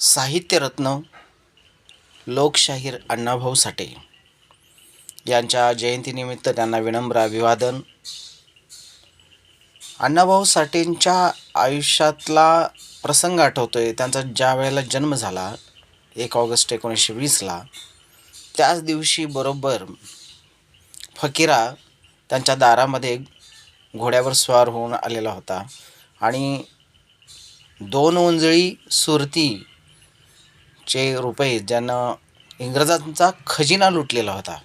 साहित्यरत्न लोकशाहीर अण्णाभाऊ साठे यांच्या जयंतीनिमित्त त्यांना विनम्र अभिवादन. अण्णाभाऊ साठेंच्या आयुष्यातला प्रसंग आठवतो आहे त्यांचा ज्या वेळेला जन्म झाला एक ऑगस्ट एकोणीसशे वीसला त्याच दिवशी बरोबर फकीरा त्यांच्या दारामध्ये घोड्यावर स्वार होऊन आलेला होता. आणि दोन ओंजळी चे रुपये ज्यानं इंग्रजांचा खजिना लुटलेला होता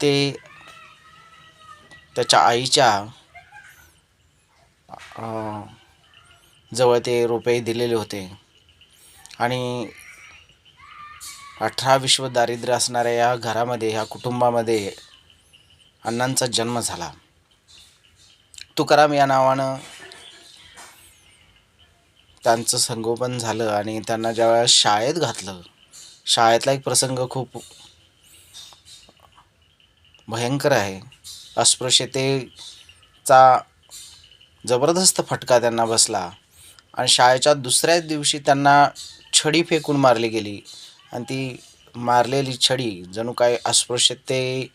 ते त्याच्या आईच्या जवळ ते रुपये दिलेले होते. आणि अठरा विश्व दारिद्र्य असणाऱ्या या घरामध्ये ह्या कुटुंबामध्ये अण्णांचा जन्म झाला. तुकाराम या नावानं त्यांचं संगोपन झालं आणि त्यांना ज्यावेळेस शाळेत घातलं शाळेतला एक प्रसंग खूप भयंकर आहे. अस्पृश्यतेचा जबरदस्त फटका त्यांना बसला आणि शाळेच्या दुसऱ्याच दिवशी त्यांना छडी फेकून मारली गेली आणि ती मारलेली छडी जणू काय अस्पृश्यतेलाच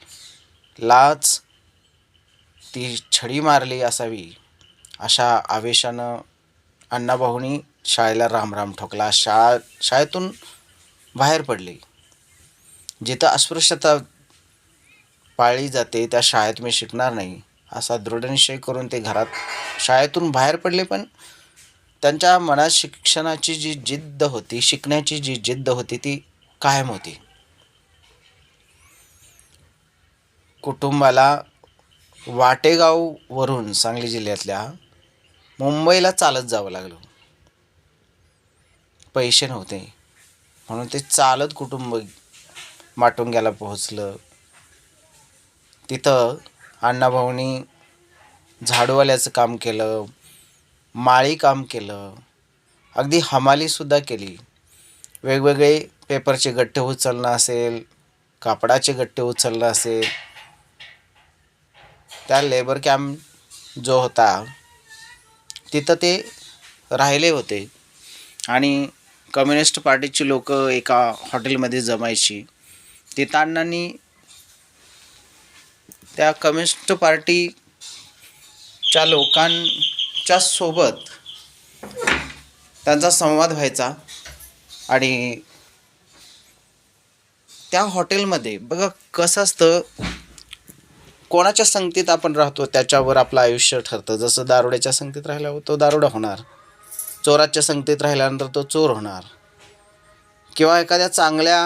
ती छडी मारली असावी अशा आवेशानं अण्णाभाऊनी शाळेला रामराम ठोकला. शाळा शाळेतून बाहेर पडले. जिथं अस्पृश्यता पाळली जाते त्या शाळेत मी शिकणार नाही असा दृढनिश्चय करून ते घरात शाळेतून बाहेर पडले. पण त्यांच्या मनात शिक्षणाची जी जिद्द होती शिकण्याची जी जिद्द होती ती कायम होती. कुटुंबाला वाटेगाववरून सांगली जिल्ह्यातल्या मुंबईला चालत जावं लागलं. पैसे नव्हते. म्हणून ते चालत कुटुंब माटुंग्याला पोहोचलं. तिथं अण्णाभाऊनी झाडूवाल्याचं काम केलं माळी काम केलं. अगदी हमालीसुद्धा केली. वेगवेगळे पेपरचे गठ्ठे उचलणं असेल कापडाचे गट्टे उचलणं असेल. त्या लेबर कॅम्प जो होता तिथं ते राहिले होते. आणि कम्युनिस्ट पार्टीची लोक एका हॉटेलमध्ये जमायची. तिथं त्या कम्युनिस्ट पार्टीच्या लोकांच्या सोबत त्यांचा संवाद व्हायचा आणि त्या हॉटेलमध्ये बघा कसं असतं कोणाच्या संगतीत आपण राहतो त्याच्यावर आपलं आयुष्य ठरतं. जसं दारुड्याच्या संगतीत राहिल्यावर तो दारुडा होणार. चोराच्या संगतीत राहिल्यानंतर तो चोर होणार. किंवा एखाद्या चांगल्या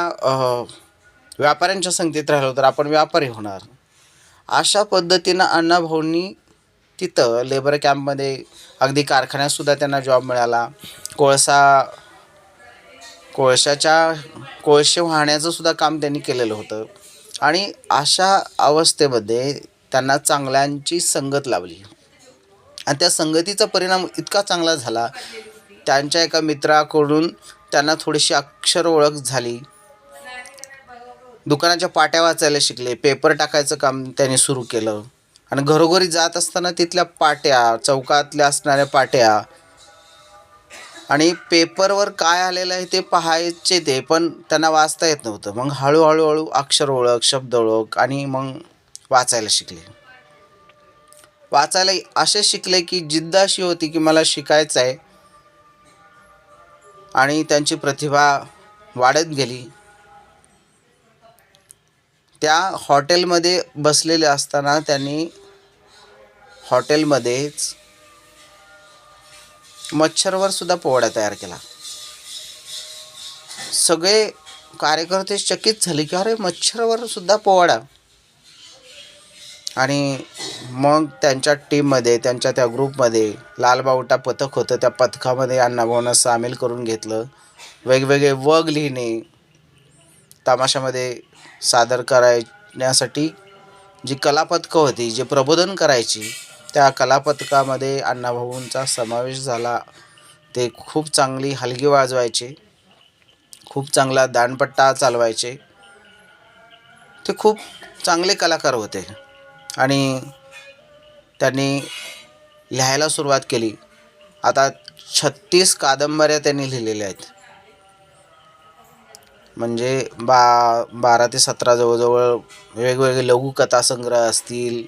व्यापाऱ्यांच्या संगतीत राहिलो तर आपण व्यापारी होणार. अशा पद्धतीनं अण्णाभाऊंनी तिथं लेबर कॅम्पमध्ये अगदी कारखान्यातसुद्धा त्यांना जॉब मिळाला. कोळसा कोळशाच्या कोळसे वाहण्याचंसुद्धा काम त्यांनी केलेलं होतं. आणि अशा अवस्थेमध्ये त्यांना चांगल्यांची संगत लाभली. आणि त्या संगतीचा परिणाम इतका चांगला झाला त्यांच्या एका मित्राकडून त्यांना थोडीशी अक्षर ओळख झाली. दुकानाच्या पाट्या वाचायला शिकले. पेपर टाकायचं काम त्यांनी सुरू केलं. आणि घरोघरी जात असताना तिथल्या पाट्या चौकातल्या असणाऱ्या पाट्या. आणि पेपरवर काय आलेलं आहे ते पाहायचे ते पण त्यांना वाचता येत नव्हतं. मग हळूहळूहळू अक्षर ओळख शब्द ओळख आणि मग वाचायला शिकले. वाचायला असे शिकले की जिद्द अशी होती की मला शिकायचं आहे आणि त्यांची प्रतिभा वाढत गेली. त्या हॉटेलमध्ये बसलेले असताना त्यांनी हॉटेलमध्येच मच्छरवर सुद्धा पोवाडा तयार केला. सगळे कार्यकर्ते चकित झाले की अरे मच्छरवर सुद्धा पोवाडा आणि मग त्यांच्या टीममध्ये त्यांच्या त्या ग्रुपमध्ये लालबावटा पथक होतं. त्या पथकामध्ये अण्णाभाऊंना सामील करून घेतलं. वेगवेगळे वग लिहिणे तमाशामध्ये सादर करण्यासाठी जी कलापथकं होती जे प्रबोधन करायची त्या कलापथकामध्ये अण्णाभाऊंचा समावेश झाला. ते खूप चांगली हलगी वाजवायचे. खूप चांगला दांडपट्टा चालवायचे. ते खूप चांगले कलाकार होते. आणि त्यांनी लिहायला सुरुवात केली. आता छत्तीस कादंबऱ्या त्यांनी लिहिलेल्या आहेत. म्हणजे बा बारा ते सतरा जवळजवळ वेगवेगळे लघुकथा संग्रह असतील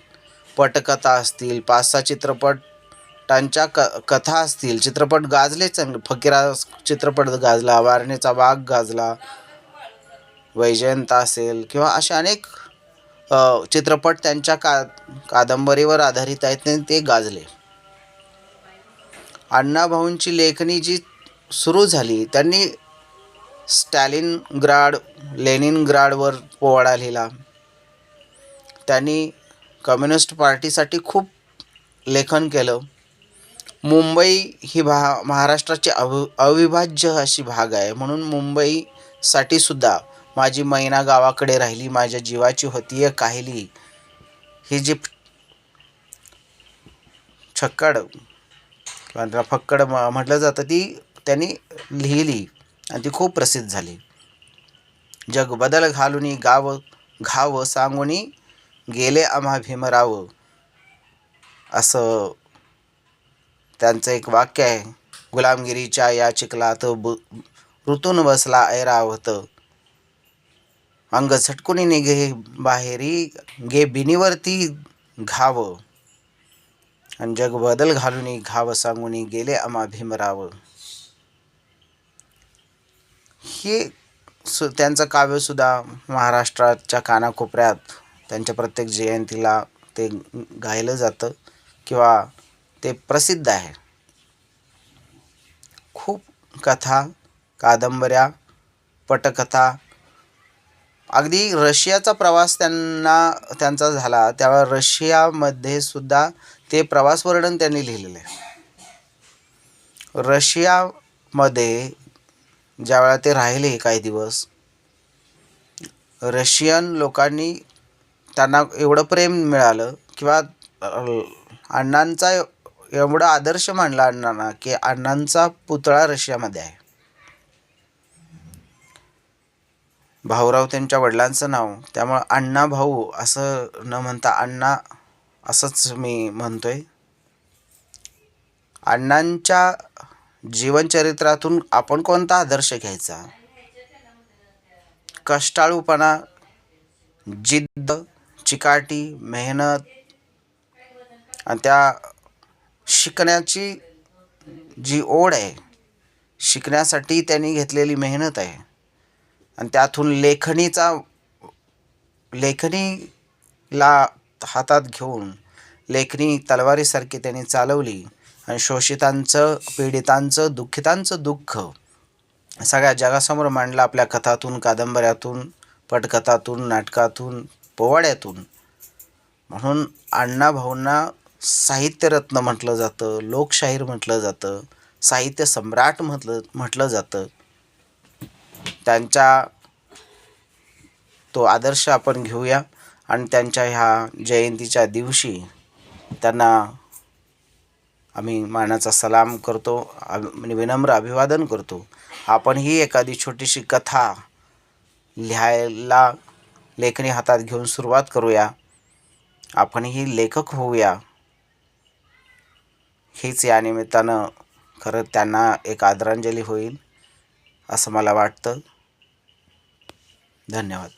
पटकथा असतील पाच सहा चित्रपटांच्या क कथा असतील चित्रपट गाजले चांगले फकीरा चित्रपट गाजला वारणेचा वाघ गाजला वैजयंता असेल किंवा असे अनेक चित्रपट त्यांच्या का कादंबरीवर आधारित आहेत आणि ते गाजले. अण्णाभाऊंची लेखणी जी सुरू झाली त्यांनी स्टॅलिन ग्राड लेनिन ग्राडवर पोवाडा लिहिला. त्यांनी कम्युनिस्ट पार्टीसाठी खूप लेखन केलं. मुंबई ही भा महाराष्ट्राची अव अविभाज्य अशी भाग आहे म्हणून मुंबईसाठी सुद्धा माझी मैना गावाकडे राहिली माझ्या जीवाची होतीये काहिली. ही जी छक्कड किंवा फक्कड म म्हटलं जातं ती त्यांनी लिहिली आणि ती खूप प्रसिद्ध झाली. जग बदल घालुनी गाव घाव सांगुनी गेले आम्हा भीमराव. असं त्यांचं एक वाक्य आहे. गुलामगिरीच्या या चिखलात ब ऋतून बसला ऐरावत. अंग झटकुनी निघे बाहेरी गे बिनीवरती घाव. आणि जग बदल घालुनी घाव सांगुनी गेले आम्हा भीमराव. हे सु त्यांचं काव्यसुद्धा महाराष्ट्राच्या कानाकोपऱ्यात त्यांच्या प्रत्येक जयंतीला ते गायलं जातं किंवा ते प्रसिद्ध आहे. खूप कथा कादंबऱ्या पटकथा अगदी रशियाचा प्रवास त्यांना त्यांचा झाला त्यावेळा रशियामध्ये सुद्धा ते प्रवास वर्णन त्यांनी लिहिलेलं आहे. रशियामध्ये ज्यावेळा ते राहिले काही दिवस रशियन लोकांनी त्यांना एवढं प्रेम मिळालं किंवा अण्णांचा एवढा आदर्श मानला अण्णांना की अण्णांचा पुतळा रशियामध्ये आहे. भाऊराव त्यांच्या वडिलांचं नाव. त्यामुळं अण्णा भाऊ असं न म्हणता अण्णा असंच मी म्हणतोय. अण्णांच्या जीवनचरित्रातून आपण कोणता आदर्श घ्यायचा? कष्टाळूपणा जिद्द चिकाटी मेहनत आणि त्या शिकण्याची जी ओढ आहे शिकण्यासाठी त्यांनी घेतलेली मेहनत आहे. आणि त्यातून लेखणीचा लेखणीला हातात घेऊन लेखणी तलवारीसारखी त्यांनी चालवली आणि शोषितांचं पीडितांचं दुःखितांचं दुःख सगळ्या जगासमोर मांडलं आपल्या कथातून कादंबऱ्यातून पटकथातून नाटकातून पोवाड्यातून. म्हणून अण्णाभाऊंना साहित्यरत्न म्हटलं जातं लोकशाहीर म्हटलं जातं साहित्य सम्राट म्हटलं म्हटलं जातं. त्यांच्या तो आदर्श आपण घेऊया आणि त्यांच्या ह्या जयंतीच्या दिवशी त्यांना आम्ही मानाचा सलाम करतो म्हणजे विनम्र अभिवादन करतो. आपणही एखादी छोटीशी कथा लिहायला लेखणी हातात घेऊन सुरुवात करूया. आपणही लेखक होऊया. हीच या निमित्तानं खरं त्यांना एक आदरांजली होईल. असं मला वाटतं. धन्यवाद.